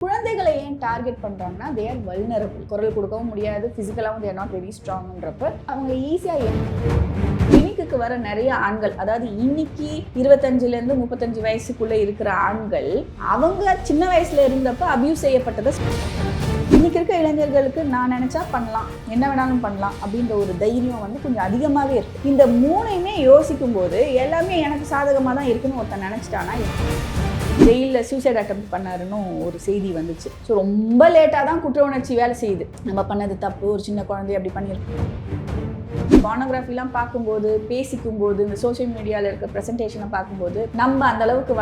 குழந்தைகளை ஏன் டார்கெட் பண்ணுறாங்கன்னா தே ஆர் வல்னரபிள் குரல் கொடுக்கவும் முடியாது ஃபிசிக்கலாகவும் தேர் நாட் வெரி ஸ்ட்ராங்ன்றப்ப அவங்க ஈஸியாக கிளினிக்கு வர நிறைய ஆண்கள் அதாவது இன்னைக்கு இருபத்தஞ்சிலேருந்து முப்பத்தஞ்சு வயசுக்குள்ளே இருக்கிற ஆண்கள் அவங்க சின்ன வயசில் இருந்தப்ப அபியூஸ் செய்யப்பட்டதை இன்னைக்கு இருக்க இளைஞர்களுக்கு நான் நினச்சா பண்ணலாம் என்ன வேணாலும் பண்ணலாம் அப்படின்ற ஒரு தைரியம் வந்து கொஞ்சம் அதிகமாகவே இருக்குது இந்த மூணையுமே யோசிக்கும் போது எல்லாமே எனக்கு சாதகமாக தான் இருக்குன்னு ஒருத்தன் நினச்சிட்டானா ஜெயிலில் சூசைட் அட்டம் பண்ணாருன்னு ஒரு செய்தி வந்துச்சு. ஸோ ரொம்ப லேட்டாக தான் குற்ற உணர்ச்சி வேலை செய்யுது. நம்ம பண்ணது தப்பு ஒரு சின்ன குழந்தை அப்படி பண்ணியிருக்கோம் பானோகிராஃபிலாம் பார்க்கும்போது பேசிக்கும்போது இந்த சோஷியல் மீடியாவில் இருக்க ப்ரெசன்டேஷனை பார்க்கும்போது நம்ம அந்த அளவுக்கு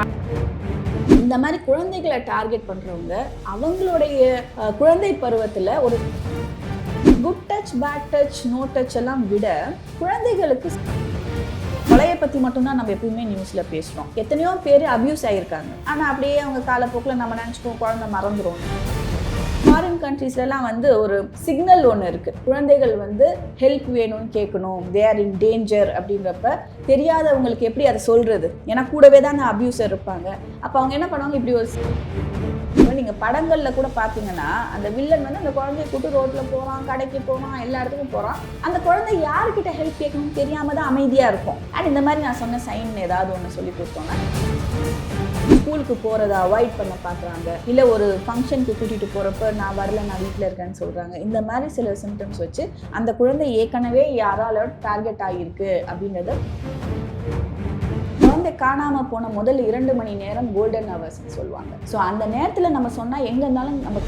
இந்த மாதிரி குழந்தைகளை டார்கெட் பண்ணுறவங்க அவங்களுடைய குழந்தை பருவத்தில் ஒரு good touch bad touch no touch எல்லாம் விட குழந்தைகளுக்கு கொலையை பற்றி மட்டும்தான் நம்ம எப்பயுமே நியூஸில் பேசுகிறோம் எத்தனையோ பேர் அப்யூஸ் ஆகியிருக்காங்க ஆனால் அப்படியே அவங்க காலப்போக்கில் நம்ம நினச்சிப்போம் குழந்தை மறந்துடும் ஃபாரின் கண்ட்ரீஸ்லலாம் வந்து ஒரு சிக்னல் ஒன்று இருக்குது குழந்தைகள் வந்து ஹெல்ப் வேணும்னு கேட்கணும். தே ஆர் இன் டேஞ்சர் அப்படின்றப்ப தெரியாதவங்களுக்கு எப்படி அதை சொல்கிறது ஏன்னா கூடவே தான் அந்த அபியூசர் இருப்பாங்க. அப்போ அவங்க என்ன பண்ணுவாங்க? இப்படி ஒரு நீங்கள் படங்களில் கூட பார்த்தீங்கன்னா அந்த வில்லன் வந்து அந்த குழந்தைய கூட்டு ரோட்டில் போகிறான் கடைக்கு போகிறான் எல்லா இடத்துக்கும் போகிறான் அந்த குழந்தை யாருக்கிட்ட ஹெல்ப் கேட்கணும்னு தெரியாமல் தான் அமைதியாக இருக்கும். அண்ட் இந்த மாதிரி நான் சொன்ன சைன் ஏதாவது ஒன்று சொல்லி கொடுத்தோன்னா ஸ்கூலுக்கு போகிறத அவாய்ட் பண்ண பார்க்குறாங்க இல்லை ஒரு ஃபங்க்ஷனுக்கு கூட்டிகிட்டு போகிறப்ப நான் வரல நான் வீட்டில் இருக்கேன்னு சொல்கிறாங்க இந்த மாதிரி சில சிம்டம்ஸ் வச்சு அந்த குழந்தை ஏற்கனவே யாரால டார்கெட் ஆகியிருக்கு அப்படின்றத குழந்தை காணாம போன முதல் இரண்டு மணி நேரம் கோல்டன் ஹவர்ஸ்னு சொல்லுவாங்க. ஸோ அந்த நேரத்தில் நம்ம சொன்னால் எங்கே இருந்தாலும் நம்ம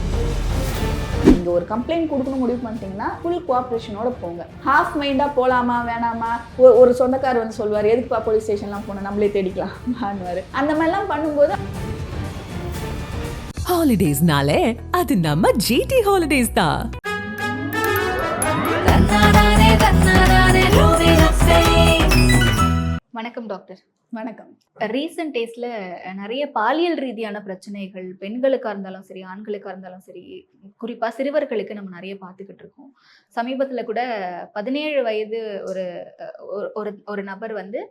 நீங்கள் ஒரு கம்ப்ளைண்ட் கொடுக்கணும் முடிவு பண்ணிட்டீங்கன்னா ஃபுல் கோஆப்ரேஷனோட போங்க. ஹாஃப் மைண்டாக போகலாமா வேணாமா? ஒரு சொந்தக்கார் வந்து சொல்வார் எதுக்குப்பா போலீஸ் ஸ்டேஷன்லாம் போனால் நம்மளே தேடிக்கலாம் பண்ணுவார் அந்த மாதிரிலாம் பண்ணும்போது ஹாலிடேஸ்னாலே அது நம்ம ஜிடி ஹாலிடேஸ் தான் வணக்கம் டாக்டர். வணக்கம். ரீசெண்ட் டேஸ்ல நிறைய பாலியல் ரீதியான பிரச்சனைகள் பெண்களுக்கா இருந்தாலும் சரி ஆண்களுக்கா இருந்தாலும் சரி குறிப்பா சிறுவர்களுக்கு நம்ம நிறைய பார்த்துக்கிட்டு இருக்கோம். சமீபத்துல கூட பதினேழு வயது ஒரு ஒரு- ஒரு ஒரு நபர் வந்து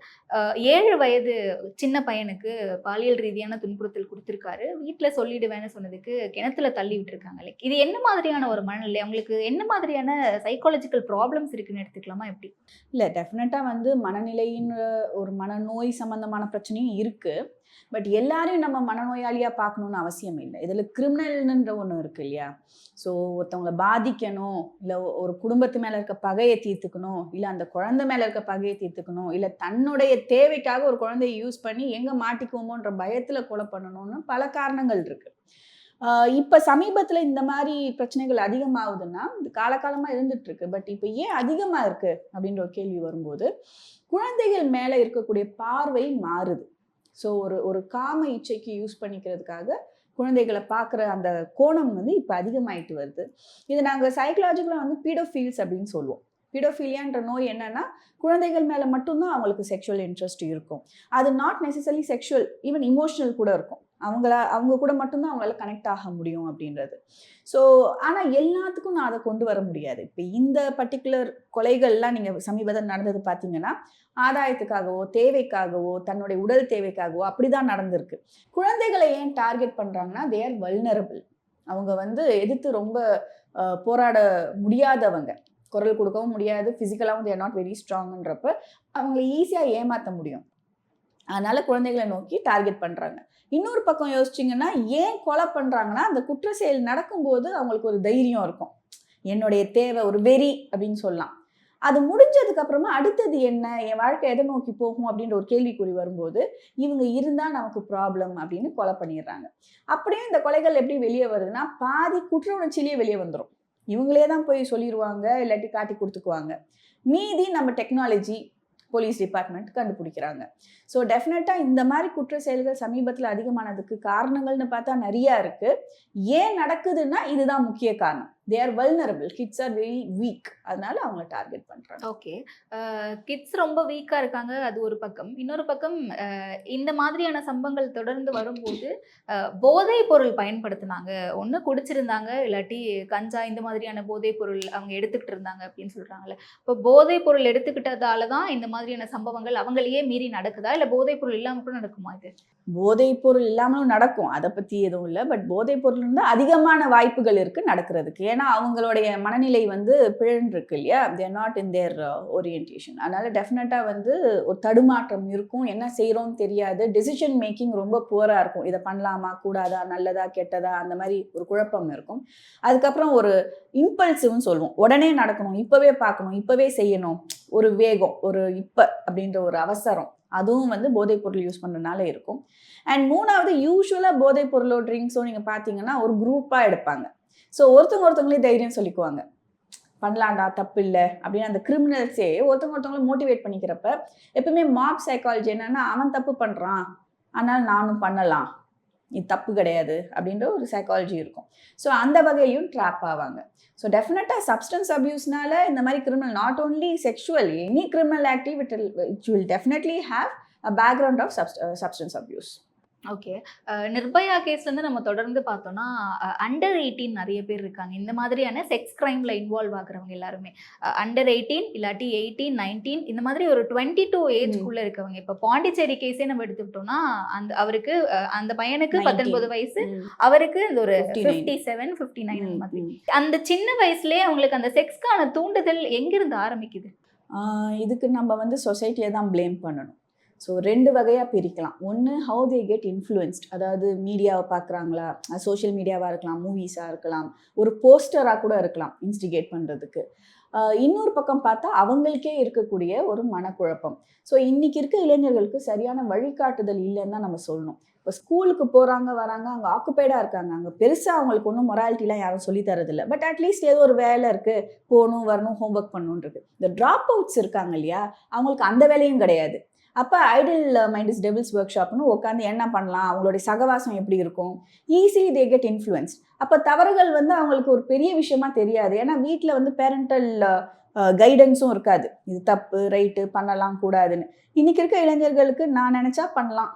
ஏழு வயது சின்ன பையனுக்கு பாலியல் ரீதியான துன்புறுத்தல் கொடுத்துருக்காரு. வீட்டில் சொல்லிடுவேன்னு சொன்னதுக்கு கிணத்துல தள்ளி விட்டுருக்காங்க. லைக் இது என்ன மாதிரியான ஒரு மனநிலை? அவங்களுக்கு என்ன மாதிரியான சைக்காலஜிக்கல் ப்ராப்ளம்ஸ் இருக்குன்னு எடுத்துக்கலாமா எப்படி? இல்லை டெஃபினட்டாக வந்து மனநிலையின் ஒரு மனநோய் சம்பந்தமான பிரச்சனையும் இருக்குது பட் எல்லாரையும் நம்ம மனநோயாளியாக பார்க்கணுன்னு அவசியம் இல்லை. இதில் கிரிமினல்ன்ற ஒன்று இருக்கு இல்லையா? ஸோ ஒருத்தவங்களை பாதிக்கணும் இல்லை ஒரு குடும்பத்து மேலே இருக்க பகையை தீர்த்துக்கணும் இல்லை அந்த குழந்தை மேலே இருக்க பகையை தீர்த்துக்கணும் இல்லை தன்னுடைய தேவைக்காக ஒரு குழந்தையை யூஸ் பண்ணி எங்கே மாட்டிக்குவோமோன்ற பயத்தில் கொலை பண்ணணும்னு பல காரணங்கள் இருக்குது இப்போ சமீபத்தில் இந்த மாதிரி பிரச்சனைகள் அதிகமாகுதுன்னா இது காலகாலமாக இருந்துட்டு இருக்கு. பட் இப்போ ஏன் அதிகமாக இருக்கு? அப்படின்ற ஒரு கேள்வி வரும்போது குழந்தைகள் மேலே இருக்கக்கூடிய பார்வை மாறுது. ஸோ ஒரு ஒரு காம இச்சைக்கு யூஸ் பண்ணிக்கிறதுக்காக குழந்தைகளை பார்க்குற அந்த கோணம் வந்து இப்போ அதிகமாயிட்டு வருது. இது நாங்கள் சைக்கலாஜிக்கலாக வந்து பீடோஃபீல்ஸ் அப்படின்னு சொல்லுவோம். பீடோஃபீலியான்ற நோய் என்னன்னா குழந்தைகள் மேலே மட்டும்தான் அவங்களுக்கு செக்ஷுவல் இன்ட்ரெஸ்ட் இருக்கும். அது not necessary sexual even emotional கூட இருக்கும். அவங்கள அவங்க கூட மட்டும்தான் அவங்களால கனெக்ட் ஆக முடியும் அப்படின்றது. ஸோ ஆனால் எல்லாத்துக்கும் நான் அதை கொண்டு வர முடியாது. இப்போ இந்த பர்டிகுலர் கொலைகள்லாம் நீங்கள் சமீபத்தில் நடந்தது பார்த்தீங்கன்னா ஆதாயத்துக்காகவோ தேவைக்காகவோ தன்னுடைய உடல் தேவைக்காகவோ அப்படி தான் நடந்திருக்கு. குழந்தைகளை ஏன் டார்கெட் பண்ணுறாங்கன்னா தே ஆர் வல்னரபிள் அவங்க வந்து எதிர்த்து ரொம்ப போராட முடியாதவங்க. குரல் கொடுக்கவும் முடியாது ஃபிசிக்கலாகவும் தேர் நாட் வெரி ஸ்ட்ராங்ன்றப்ப அவங்களை ஈஸியாக ஏமாற்ற முடியும். அதனால குழந்தைகளை நோக்கி டார்கெட் பண்ணுறாங்க இன்னொரு பக்கம் யோசிச்சிங்கன்னா ஏன் கொலை பண்ணுறாங்கன்னா அந்த குற்ற செயல் நடக்கும்போது அவங்களுக்கு ஒரு தைரியம் இருக்கும். என்னுடைய தேவை ஒரு வெறி அப்படின்னு சொல்லலாம். அது முடிஞ்சதுக்கு அப்புறமா அடுத்தது என்ன? என் வாழ்க்கை எதை நோக்கி போகும் அப்படின்ற ஒரு கேள்விக்குறி வரும்போது இவங்க இருந்தால் நமக்கு ப்ராப்ளம் அப்படின்னு கொலை பண்ணிடுறாங்க. அப்படியே இந்த கொலைகள் எப்படி வெளியே வருதுன்னா பாதி குற்ற உணர்ச்சியிலேயே வெளியே வந்துடும் இவங்களே தான் போய் சொல்லிடுவாங்க இல்லாட்டி காட்டி கொடுத்துக்குவாங்க. மீதி நம்ம டெக்னாலஜி போலீஸ் டிபார்ட்மெண்ட் கண்டுபிடிக்கிறாங்க. ஸோ டெஃபினட்டாக இந்த மாதிரி குற்ற செயல்கள் சமீபத்தில் அதிகமானதுக்கு காரணங்கள்னு பார்த்தா நிறையா இருக்குது ஏன் நடக்குதுன்னா இதுதான் முக்கிய காரணம். They are vulnerable kids are very weak அதனால அவங்கள டார்கெட் பண்றாங்க. ஓகே கிட்ஸ் ரொம்ப வீக்கா இருக்காங்க. அது ஒரு பக்கம். இன்னொரு பக்கம் இந்த மாதிரியான சம்பவங்கள் தொடர்ந்து வரும்போது போதைப் பொருள் பயன்படுத்தினாங்க. ஒன்று குடிச்சிருந்தாங்க இல்லாட்டி கஞ்சா இந்த மாதிரியான போதைப் பொருள் அவங்க எடுத்துக்கிட்டு இருந்தாங்க அப்படின்னு சொல்றாங்கல்ல. இப்போ போதைப் பொருள் எடுத்துக்கிட்டதால தான் இந்த மாதிரியான சம்பவங்கள் அவங்களையே மீறி நடக்குதா? இல்லை போதைப் பொருள் இல்லாம கூட நடக்குமா இது? போதைப் பொருள் இல்லாமலும் நடக்கும். அதை பத்தி எதுவும் இல்லை. பட் போதைப் பொருள் இருந்தால் அதிகமான வாய்ப்புகள் இருக்கு நடக்கிறதுக்கு. ஏன்னா அவங்களுடைய மனநிலை வந்து பிழன்றிருக்கு இல்லையா? தேர் நாட் இன் தேர் ஓரியன்டேஷன் அதனால டெஃபினட்டாக வந்து ஒரு தடுமாற்றம் இருக்கும். என்ன செய்கிறோம்னு தெரியாது. டெசிஷன் மேக்கிங் ரொம்ப புவராக இருக்கும். இதை பண்ணலாமா? கூடாதா? நல்லதா? கெட்டதா? அந்த மாதிரி ஒரு குழப்பம் இருக்கும். அதுக்கப்புறம் ஒரு இம்பல்சிவ்னு சொல்லுவோம். உடனே நடக்கணும். இப்போவே பார்க்கணும். இப்போவே செய்யணும். ஒரு வேகம். ஒரு இப்போ அப்படின்ற ஒரு அவசரம். அதுவும் வந்து போதைப் பொருள் யூஸ் பண்ணுறதுனால இருக்கும். அண்ட் மூணாவது யூஸ்வலாக போதைப் பொருளோ ட்ரிங்க்ஸோ நீங்கள் பார்த்தீங்கன்னா ஒரு குரூப்பாக எடுப்பாங்க. ஸோ ஒருத்தவங்க ஒருத்தவங்களே தைரியம் சொல்லிக்குவாங்க. பண்ணலாம்டா தப்பு இல்லை அப்படின்னு அந்த கிரிமினல்ஸே ஒருத்தவங்க ஒருத்தவங்களை மோட்டிவேட் பண்ணிக்கிறப்ப எப்பவுமே மாப் சைக்காலஜி என்னன்னா அவன் தப்பு பண்ணுறான் ஆனால் நானும் பண்ணலாம். இது தப்பு கிடையாது. அப்படின்ற ஒரு சைக்காலஜி இருக்கும். ஸோ அந்த வகையும் ட்ராப் ஆவாங்க. ஸோ டெஃபினட்டாக சப்ஸ்டன்ஸ் அப்யூஸ்னால இந்த மாதிரி criminal not only sexual any criminal activity it will definitely have a background of substance abuse okay Nirbhaya கேஸ்ல இருந்து நம்ம தொடர்ந்து பார்த்தோம்னா அண்டர் எயிட்டீன் நிறைய பேர் இருக்காங்க. இந்த மாதிரியான செக்ஸ் கிரைம்ல இன்வால்வ் ஆகுறவங்க எல்லாருமே. அண்டர் எயிட்டீன் இல்லாட்டி எயிட்டீன் நைன்டீன் இந்த மாதிரி ஒரு டுவெண்ட்டி டூ ஏஜ்க்குள்ள இருக்கவங்க. இப்போ பாண்டிச்சேரி கேஸே நம்ம எடுத்துக்கிட்டோம்னா அந்த அவருக்கு அந்த பையனுக்கு 19. பத்தொன்பது வயசு அவருக்கு இந்த ஒரு 59. ஃபிஃப்டி செவன் ஃபிஃப்டி நைன் அந்த மாதிரி அந்த சின்ன வயசுலயே அவங்களுக்கு அந்த செக்ஸ்க்கான தூண்டுதல் எங்கிருந்து ஆரம்பிக்குது? இதுக்கு நம்ம வந்து சொசைட்டியை தான் ப்ளேம் பண்ணணும். ஸோ ரெண்டு வகையாக பிரிக்கலாம். ஒன்று ஹவு தே கெட் இன்ஃப்ளூயன்ஸ்ட் அதாவது மீடியாவை பார்க்குறாங்களா சோஷியல் மீடியாவாக இருக்கலாம் மூவிஸாக இருக்கலாம். ஒரு போஸ்டராக கூட இருக்கலாம் இன்ஸ்டிகேட் பண்ணுறதுக்கு இன்னொரு பக்கம் பார்த்தா அவங்களுக்கே இருக்கக்கூடிய ஒரு மனக்குழப்பம். ஸோ இன்றைக்கி இருக்க இளைஞர்களுக்கு சரியான வழிகாட்டுதல் இல்லைன்னு தான் நம்ம சொல்லணும். இப்போ ஸ்கூலுக்கு போகிறாங்க வராங்க அங்கே ஆக்குப்பைடாக இருக்காங்க. அங்கே பெருசாக அவங்களுக்கு ஒன்றும் மொராலிட்டிலாம் யாரும் சொல்லி தரதில்லை. பட் அட்லீஸ்ட் ஏதோ ஒரு வேலை இருக்குது போகணும் வரணும் ஹோம்ஒர்க் பண்ணணுன்றது இந்த ட்ராப் அவுட்ஸ் இருக்காங்க இல்லையா? அவங்களுக்கு அந்த வேலையும் கிடையாது. அப்போ ஐடில் மைண்ட் இஸ் டெபிள்ஸ் ஒர்க் ஷாப்னு உட்காந்து என்ன பண்ணலாம்? அவங்களுடைய சகவாசம் எப்படி இருக்கும்? ஈஸிலி தே கெட் இன்ஃப்ளூயன்ஸ் அப்போ தவறுகள் வந்து அவங்களுக்கு ஒரு பெரிய விஷயமா தெரியாது. ஏன்னா வீட்டில் வந்து பேரண்டல் கைடன்ஸும் இருக்காது. இது தப்பு ரைட்டு பண்ணலாம் கூடாதுன்னு. இன்னைக்கு இருக்க இளைஞர்களுக்கு நான் நினச்சா பண்ணலாம்.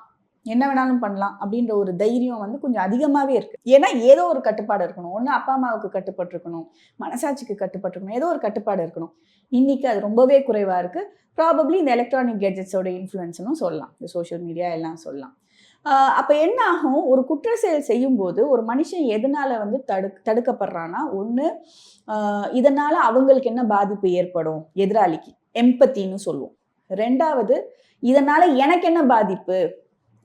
என்ன வேணாலும் பண்ணலாம் அப்படின்ற ஒரு தைரியம் வந்து கொஞ்சம் அதிகமாகவே இருக்குது ஏன்னா ஏதோ ஒரு கட்டுப்பாடு இருக்கணும். ஒன்று அப்பா அம்மாவுக்கு கட்டுப்பட்டு இருக்கணும் மனசாட்சிக்கு கட்டுப்பட்டு இருக்கணும் ஏதோ ஒரு கட்டுப்பாடு இருக்கணும். இன்றைக்கி அது ரொம்பவே குறைவாக இருக்குது ப்ராபப்ளி இந்த எலக்ட்ரானிக் கேட்ஜெட்ஸோட இன்ஃப்ளூயன்ஸ்னும் சொல்லலாம். இந்த சோஷியல் மீடியா எல்லாம் சொல்லலாம். அப்போ என்ன ஆகும்? ஒரு குற்ற செயல் செய்யும்போது ஒரு மனுஷன் எதனால் வந்து தடு தடுக்கப்படுறான்னா ஒன்று இதனால் அவங்களுக்கு என்ன பாதிப்பு ஏற்படும்? எதிராளிக்கு. எம்பத்தின்னு சொல்லுவோம். ரெண்டாவது இதனால் எனக்கு என்ன பாதிப்பு?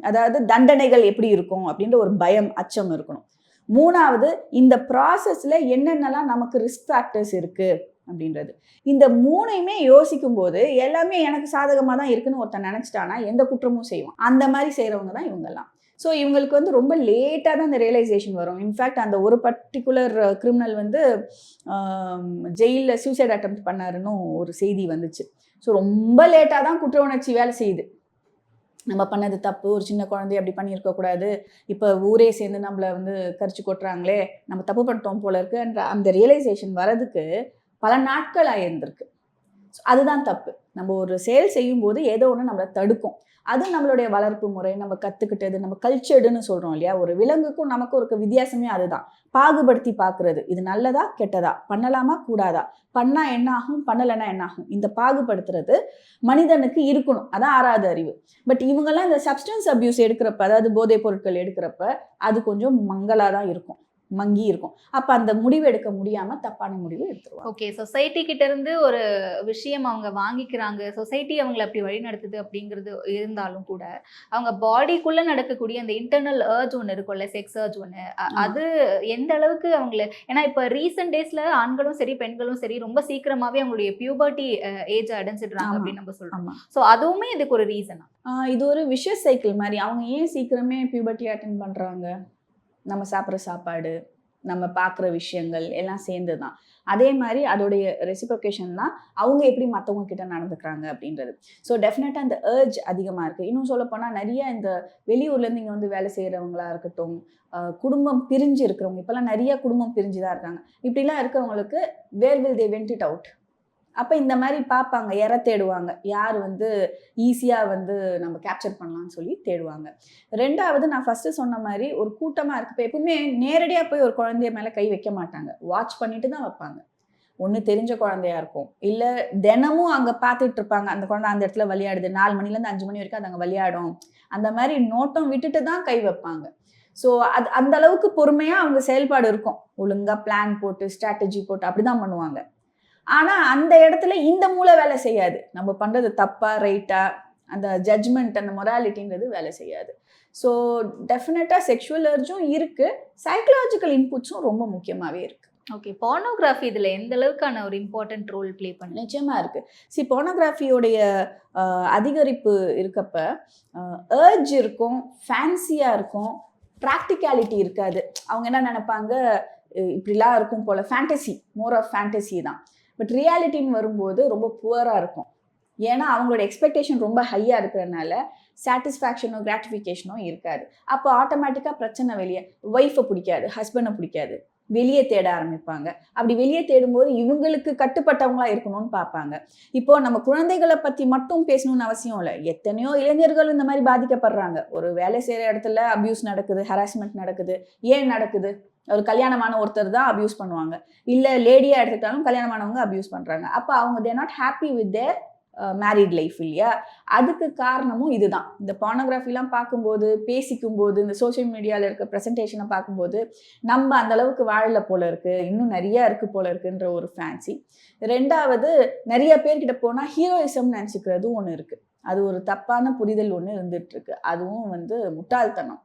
அதாவது தண்டனைகள் எப்படி இருக்கும் அப்படின்ற ஒரு பயம் அச்சம் இருக்கணும். மூணாவது இந்த ப்ராசஸ்ல என்னென்னலாம் நமக்கு ரிஸ்க் ஃபேக்டர்ஸ் இருக்கு அப்படின்றது. இந்த மூணையுமே யோசிக்கும் போது எல்லாமே எனக்கு சாதகமாக தான் இருக்குன்னு ஒருத்தன் நினச்சிட்டானா எந்த குற்றமும் செய்வான். அந்த மாதிரி செய்கிறவங்க தான் இவங்கெல்லாம். ஸோ இவங்களுக்கு வந்து ரொம்ப லேட்டாக தான் இந்த ரியலைசேஷன் வரும். இன்ஃபேக்ட் அந்த ஒரு பர்டிகுலர் கிரிமினல் வந்து ஜெயிலில் சூசைட் அட்டம் பண்ணாருன்னு ஒரு செய்தி வந்துச்சு. ஸோ ரொம்ப லேட்டாக தான் குற்ற உணர்ச்சி வேலை செய்யுது. நம்ம பண்ணது தப்பு ஒரு சின்ன குழந்தை அப்படி பண்ணியிருக்கக்கூடாது இப்போ ஊரே சேர்ந்து நம்மளை வந்து கரிச்சு கொட்டுறாங்களே நம்ம தப்பு பண்ணிட்டோம் போல இருக்குன்ற அந்த ரியலைசேஷன் வரதுக்கு பல நாட்கள் ஆயிருந்திருக்கு. அதுதான் தப்பு. நம்ம ஒரு செயல் செய்யும் போது ஏதோ ஒன்று நம்மளை தடுக்கும். அது நம்மளுடைய வளர்ப்பு முறை நம்ம கற்றுக்கிட்டது நம்ம கல்ச்சர்டுன்னு சொல்கிறோம் இல்லையா? ஒரு விலங்குக்கும் நமக்கும் இருக்க வித்தியாசமே அதுதான். பாகுபடுத்தி பார்க்குறது இது நல்லதா கெட்டதா? பண்ணலாமா கூடாதா? பண்ணால் என்ன ஆகும் பண்ணலைன்னா என்ன ஆகும்? இந்த பாகுபடுத்துறது மனிதனுக்கு இருக்கணும். அதான் ஆறாவது அறிவு. பட் இவங்கெல்லாம் இந்த சப்ஸ்டன்ஸ் அப்யூஸ் எடுக்கிறப்ப அதாவது போதைப் பொருட்கள் எடுக்கிறப்ப அது கொஞ்சம் மங்கலாக தான் இருக்கும். மங்கி இருக்கும் அப்போ அந்த முடிவு எடுக்க முடியாமல் தப்பான முடிவு எடுத்துருவாங்க. ஓகே சொசைட்டி கிட்ட இருந்து ஒரு விஷயம் அவங்க வாங்கிக்கிறாங்க. சொசைட்டி அவங்களை அப்படி வழி நடத்துது அப்படிங்கிறது இருந்தாலும் கூட அவங்க பாடிக்குள்ள நடக்கக்கூடிய அந்த இன்டர்னல் ஏர்ஜ் ஒன்று இருக்கும்ல செக்ஸ் ஏர்ஜ் ஒன்று. அது எந்த அளவுக்கு அவங்கள ஏன்னா இப்போ ரீசெண்ட் டேஸ்ல ஆண்களும் சரி பெண்களும் சரி ரொம்ப சீக்கிரமாவே அவங்களுடைய பியூபர்ட்டி ஏஜ் அடைஞ்சிடுறாங்க. அப்படின்னு நம்ம சொல்றோம். ஆமாம் ஸோ அதுவுமே இதுக்கு ஒரு ரீசனா இது ஒரு விஷஸ் சைக்கிள் மாதிரி. அவங்க ஏன் சீக்கிரமே பியூபர்ட்டி அட்டன் பண்ணுறாங்க நம்ம சாப்பிட்ற சாப்பாடு நம்ம பார்க்குற விஷயங்கள் எல்லாம் சேர்ந்து தான் அதே மாதிரி அதோடைய ரெசிப்ரொகேஷன் தான் அவங்க எப்படி மற்றவங்க கிட்ட நடந்துக்கிறாங்க அப்படின்றது. ஸோ டெஃபினட்டாக அந்த ஏர்ஜ் அதிகமாக இருக்குது இன்னும் சொல்லப்போனால் நிறைய இந்த வெளியூர்லேருந்து இங்கே வந்து வேலை செய்கிறவங்களா இருக்கட்டும் குடும்பம் பிரிஞ்சு இருக்கிறவங்க இப்போல்லாம் நிறைய குடும்பம் பிரிஞ்சு தான் இருக்காங்க. இப்படிலாம் இருக்கிறவங்களுக்கு where will they vent it out அப்போ இந்த மாதிரி பார்ப்பாங்க இற தேடுவாங்க. யார் வந்து ஈஸியாக வந்து நம்ம கேப்சர் பண்ணலாம்னு சொல்லி தேடுவாங்க. ரெண்டாவது நான் ஃபஸ்ட்டு சொன்ன மாதிரி ஒரு கூட்டமாக இருக்குது இப்போ எப்பவுமே நேரடியாக போய் ஒரு குழந்தைய மேலே கை வைக்க மாட்டாங்க. வாட்ச் பண்ணிட்டு தான் வைப்பாங்க. ஒன்று தெரிஞ்ச குழந்தையா இருக்கும். இல்லை தினமும் அங்கே பார்த்துட்டு இருப்பாங்க. அந்த குழந்தை அந்த இடத்துல விளையாடுது. நாலு மணிலேருந்து அஞ்சு மணி வரைக்கும் அது அங்கே விளையாடும். அந்த மாதிரி நோட்டம் விட்டுட்டு தான் கை வைப்பாங்க. ஸோ அது அந்த அளவுக்கு பொறுமையாக அவங்க செயல்பாடு இருக்கும். ஒழுங்காக பிளான் போட்டு ஸ்ட்ராட்டஜி போட்டு அப்படி தான் பண்ணுவாங்க. ஆனால் அந்த இடத்துல இந்த மூளை வேலை செய்யாது. நம்ம பண்ணுறது தப்பா ரைட்டா அந்த ஜட்ஜ்மெண்ட் அந்த மொராலிட்டின்றது வேலை செய்யாது. ஸோ டெஃபினட்டாக செக்ஷுவல் அர்ஜும் இருக்குது சைக்கலாஜிக்கல் இன்புட்ஸும் ரொம்ப முக்கியமாகவே இருக்குது ஓகே பார்னோகிராஃபி இதுல எந்த அளவுக்கான ஒரு இம்பார்ட்டன்ட் ரோல் ப்ளே பண்ணுது நிச்சயமா இருக்கு. சி போனோகிராஃபியோடைய அதிகரிப்பு இருக்கப்ப ஏர்ஜ் இருக்கும் ஃபேன்சியா இருக்கும் ப்ராக்டிகாலிட்டி இருக்காது. அவங்க என்ன நினைப்பாங்க? இப்படிலாம் இருக்கும் போல ஃபேண்டசி மோர் ஆஃப் ஃபேண்டசி தான். பட் ரியாலிட்டின்னு வரும்போது ரொம்ப புவராக இருக்கும். ஏன்னா அவங்களோட எக்ஸ்பெக்டேஷன் ரொம்ப ஹையாக இருக்கிறதுனால சாட்டிஸ்ஃபேக்ஷனோ கிராட்டிஃபிகேஷனோ இருக்காது. அப்போ ஆட்டோமேட்டிக்காக பிரச்சனை வெளியே ஒய்ஃபை பிடிக்காது ஹஸ்பண்டை பிடிக்காது. வெளியே தேட ஆரம்பிப்பாங்க. அப்படி வெளியே தேடும்போது இவங்களுக்கு கட்டுப்பட்டவங்களா இருக்கணும்னு பார்ப்பாங்க. இப்போ நம்ம குழந்தைகளை பற்றி மட்டும் பேசணும்னு அவசியம் இல்லை. எத்தனையோ இளைஞர்கள் இந்த மாதிரி பாதிக்கப்படுறாங்க. ஒரு வேலை செய்கிற இடத்துல அப்யூஸ் நடக்குது ஹராஸ்மெண்ட் நடக்குது. ஏன் நடக்குது? ஒரு கல்யாணமான ஒருத்தர் தான் அப்யூஸ் பண்ணுவாங்க. இல்லை லேடியாக எடுத்துக்கிட்டாலும் கல்யாணமானவங்க அப்யூஸ் பண்ணுறாங்க அப்போ அவங்க they're not happy with their married life இல்லையா? அதுக்கு காரணமும் இதுதான். இந்த பானோகிராஃபிலாம் பார்க்கும்போது பேசிக்கும்போது இந்த சோஷியல் மீடியாவில் இருக்க ப்ரெசன்டேஷனை பார்க்கும்போது நம்ம அந்த அளவுக்கு வாழல போல இருக்கு. இன்னும் நிறைய இருக்கு போல இருக்குன்ற ஒரு ஃபேன்சி ரெண்டாவது நிறைய பேர்கிட்ட போனால் ஹீரோயிசம் நினச்சிக்கிறதும் ஒன்று இருக்கு. அது ஒரு தப்பான புரிதல் ஒன்று இருந்துட்டு இருக்கு. அதுவும் வந்து முட்டாள்தனம்.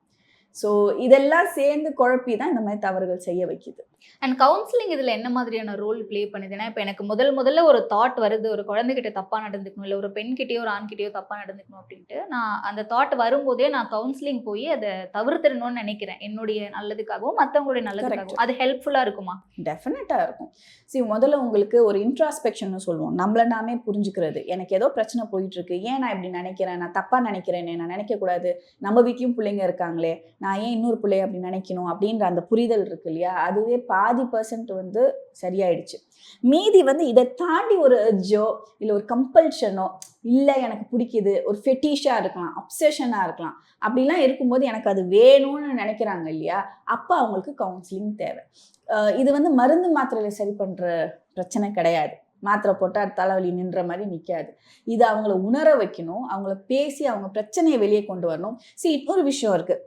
ஸோ இதெல்லாம் சேர்ந்து குழப்பி தான் இந்த மாதிரி தவறுகள் செய்ய வைக்குது. அண்ட் கவுன்சிலிங் இதுல என்ன மாதிரியான ரோல் ப்ளே பண்ணுது ஏன்னா இப்போ எனக்கு முதல் முதல்ல ஒரு தாட் வருது ஒரு குழந்தைகிட்ட தப்பா நடந்துக்கணும் இல்லை ஒரு பெண்கிட்டயோ ஒரு ஆண்கிட்டயோ தப்பா நடந்துக்கணும் அப்படின்ட்டு நான் அந்த தாட் வரும்போதே நான் கவுன்சிலிங் போய் அதை தவிர்த்திடணும்னு நினைக்கிறேன். என்னுடைய நல்லதுக்காகவும் மற்றவங்களுடைய நல்லதுக்காகவும். அது ஹெல்ப்ஃபுல்லா இருக்குமா? டெஃபினட்டாக இருக்கும். சரி முதல்ல உங்களுக்கு ஒரு இன்ட்ராஸ்பெக்ஷன் சொல்லுவோம். நம்மள நாமே புரிஞ்சுக்கிறது. எனக்கு ஏதோ பிரச்சனை போயிட்டு இருக்கு ஏன் நான் இப்படி நினைக்கிறேன்? நான் தப்பா நினைக்கிறேனே நான் நினைக்கக்கூடாது. நம்ம வீட்லயும் பிள்ளைங்க இருக்காங்களே. நான் ஏன் இன்னொரு பிள்ளைய அப்படி நினைக்கணும்? அப்படின்ற அந்த புரிதல் இருக்கு இல்லையா? அதுவே பாதி பர்சன்ட் வந்து சரியாயிடுச்சு. மீதி வந்து இதை தாண்டி ஒரு அர்ஜோ இல்லை ஒரு கம்பல்ஷனோ இல்லை எனக்கு பிடிக்குது ஒரு ஃபெட்டிஷாக இருக்கலாம் அப்சஷனாக இருக்கலாம் அப்படிலாம் இருக்கும்போது எனக்கு அது வேணும்னு நினைக்கிறாங்க இல்லையா? அப்போ அவங்களுக்கு கவுன்சிலிங் தேவை. இது வந்து மருந்து மாத்திரையில் சரி பண்ணுற பிரச்சனை கிடையாது. மாத்திரை போட்டால் தலைவலி நின்ற மாதிரி நிற்காது இது அவங்கள உணர வைக்கணும் அவங்கள பேசி அவங்க பிரச்சனையை வெளியே கொண்டு வரணும். சரி இன்னொரு விஷயம் இருக்குது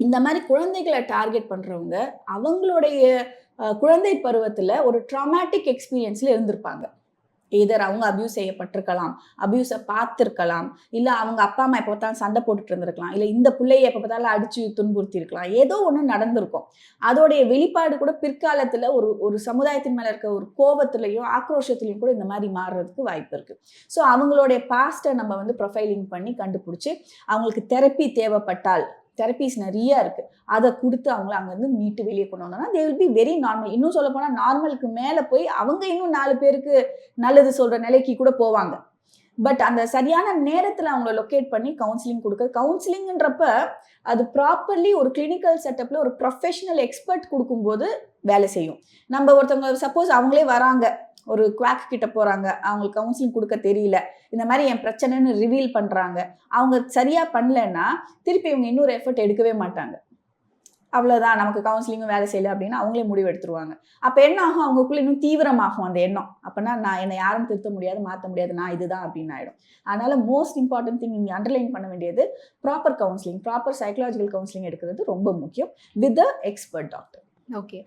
இந்த மாதிரி குழந்தைகளை டார்கெட் பண்ணுறவங்க அவங்களுடைய குழந்தை பருவத்தில் ஒரு ட்ராமேட்டிக் எக்ஸ்பீரியன்ஸில் இருந்திருப்பாங்க. எதர் அவங்க அபியூஸ் செய்யப்பட்டிருக்கலாம் அபியூஸை பார்த்துருக்கலாம் இல்லை அவங்க அப்பா அம்மா எப்போ பார்த்தாலும் சண்டை போட்டுட்டு இருந்திருக்கலாம் இல்லை இந்த பிள்ளைய எப்போ பார்த்தாலும் அடிச்சு துன்புறுத்தி இருக்கலாம் ஏதோ ஒன்று நடந்திருக்கும். அதோடைய வெளிப்பாடு கூட பிற்காலத்தில் ஒரு ஒரு சமுதாயத்தின் மேலே இருக்க ஒரு கோபத்துலையும் ஆக்ரோஷத்துலையும் கூட இந்த மாதிரி மாறுறதுக்கு வாய்ப்பு இருக்குது ஸோ அவங்களுடைய பாஸ்ட்டை நம்ம வந்து ப்ரொஃபைலிங் பண்ணி கண்டுபிடிச்சி அவங்களுக்கு தெரப்பி தேவைப்பட்டால் தெரப்பிஸ் நிறைய இருக்குது அதை கொடுத்து அவங்கள அங்கேருந்து மீட்டு வெளியே கொண்டு வந்தோம்னா they will be very normal இன்னும் சொல்ல போனால் நார்மலுக்கு மேலே போய் அவங்க இன்னும் நாலு பேருக்கு நல்லது சொல்கிற நிலைக்கு கூட போவாங்க. பட் அந்த சரியான நேரத்தில் அவங்கள லொக்கேட் பண்ணி கவுன்சிலிங் கொடுக்க கவுன்சிலிங்ன்றப்ப அது ப்ராப்பர்லி ஒரு கிளினிக்கல் செட்டப்பில் ஒரு ப்ரொஃபஷனல் எக்ஸ்பர்ட் கொடுக்கும்போது வேலை செய்யும். நம்ம ஒருத்தவங்க சப்போஸ் அவங்களே வராங்க ஒரு குவாக் கிட்ட போகிறாங்க அவங்களுக்கு கவுன்சிலிங் கொடுக்க தெரியல இந்த மாதிரி என் பிரச்சனைன்னு ரிவீல் பண்ணுறாங்க அவங்க சரியாக பண்ணலன்னா திருப்பி இவங்க இன்னொரு எஃபர்ட் எடுக்கவே மாட்டாங்க. அவ்வளோதான் நமக்கு கவுன்சிலிங்கும் வேலை செய்யலை அப்படின்னு அவங்களே முடிவு எடுத்துருவாங்க. அப்போ என்ன ஆகும்? அவங்களுக்குள்ள இன்னும் தீவிரமாகும் அந்த எண்ணம். அப்போனா நான் என்னை யாரும் திருத்த முடியாது மாற்ற முடியாது நான் இதுதான் அப்படின்னு ஆயிடும். அதனால மோஸ்ட் இம்பார்ட்டன்ட் திங் நீங்கள் அண்டர்லைன் பண்ண வேண்டியது proper counselling proper psychological counselling எடுக்கிறது ரொம்ப முக்கியம். With a expert doctor okay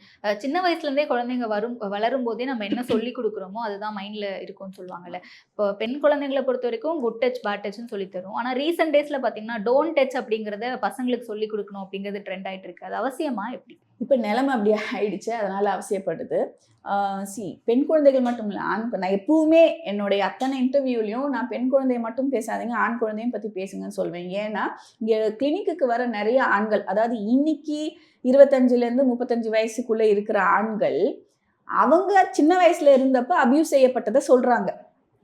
சின்ன வயசுலேருந்தே குழந்தைங்க வரும் வளரும் போதே நம்ம என்ன சொல்லி கொடுக்குறோமோ அதுதான் மைண்டில் இருக்கும்னு சொல்லுவாங்கல்ல. இப்போ பெண் குழந்தைங்களை பொறுத்த வரைக்கும் குட் டச் பேட் டச்னு சொல்லி தரும் ஆனால் ரீசெண்ட் டேஸில் பார்த்தீங்கன்னா டோன்ட் டச் அப்படிங்கிறத பசங்களுக்கு சொல்லி கொடுக்கணும் அப்படிங்கிறது ட்ரெண்ட் ஆகிட்டு இருக்கு. அது அவசியமா எப்படி? இப்போ நிலைமை அப்படி ஆயிடுச்சு. அதனால் அவசியப்படுது. சி பெண் குழந்தைகள் மட்டும் இல்லை ஆண் நான் எப்பவுமே என்னுடைய அத்தனை இன்டர்வியூலையும் நான் பெண் குழந்தையை மட்டும் பேசாதீங்க ஆண் குழந்தையும் பற்றி பேசுங்கன்னு சொல்வேன். ஏன்னா இங்கே கிளினிக்கு வர நிறைய ஆண்கள் அதாவது இன்னைக்கு இருபத்தஞ்சிலேருந்து முப்பத்தஞ்சு வயசுக்குள்ளே இருக்கிற ஆண்கள் அவங்க சின்ன வயசில் இருந்தப்போ அபியூஸ் செய்யப்பட்டதை சொல்கிறாங்க